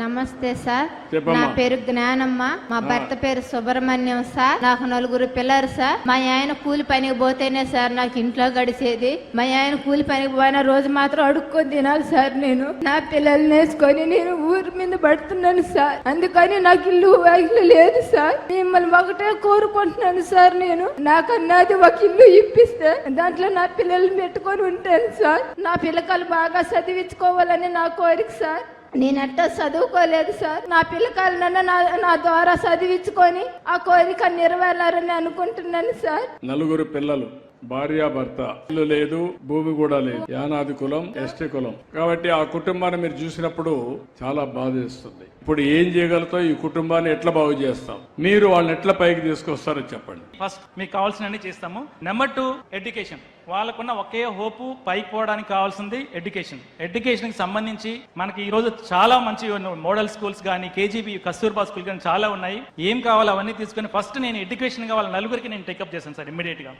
నమస్తే సార్. నా పేరు జ్ఞానమ్మ. మా భర్త పేరు సుబ్రహ్మణ్యం సార్. నాకు నలుగురు పిల్లలు సార్. మా ఆయన కూలి పనికి పోతేనే సార్ నాకు ఇంట్లో గడిచేది. మా ఆయన కూలి పనికి పోయిన రోజు మాత్రం అడుక్కొని తినాలి సార్ నేను. నా పిల్లల్ని వేసుకొని నేను ఊరి మీద పడుతున్నాను సార్. అందుకని నాకు ఇల్లు వాకిలు లేదు సార్. మిమ్మల్ని ఒకటే కోరుకుంటున్నాను సార్ నేను. నాకు అన్నది ఒక ఇల్లు ఇప్పిస్తే దాంట్లో నా పిల్లల్ని పెట్టుకొని ఉంటాను సార్. నా పిల్లకాయలు బాగా చదివించుకోవాలని నా కోరిక సార్. నేనట్ట చదువుకోలేదు సార్. నా పిల్లకాయలు నన్ను నా నా ద్వారా చదివించుకొని ఆ కోరిక నెరవేరాలని అనుకుంటున్నాను సార్. నలుగురు పిల్లలు. భార్య భర్త ఇల్లు లేదు భూమి కూడా లేదు. యానాది కులం ఎస్టీ కులం. కాబట్టి ఆ కుటుంబాన్ని మీరు చూసినప్పుడు చాలా బాధేస్తుంది ఇప్పుడు ఏం చేయగలుగుతావు? ఈ కుటుంబాన్ని ఎట్లా బాగు చేస్తాం మీరు వాళ్ళని ఎట్లా పైకి తీసుకొస్తారో చెప్పండి. ఫస్ట్ మీకు కావాల్సినవన్నీ చేస్తాము. నెంబర్ టూ ఎడ్యుకేషన్ వాళ్ళకున్న ఒకే హోపు పైకి పోవడానికి కావాల్సింది ఎడ్యుకేషన్ ఎడ్యుకేషన్కి సంబంధించి మనకి ఈ రోజు చాలా మంచి మోడల్ స్కూల్స్ కానీ కేజీబీ కస్తూర్బా స్కూల్ కానీ చాలా ఉన్నాయి. ఏం కావాలో అవన్నీ తీసుకొని ఫస్ట్ నేను ఎడ్యుకేషన్ కావాలి నలుగురికి నేను టేకప్ చేశాను సార్ ఇమ్మీడియట్గా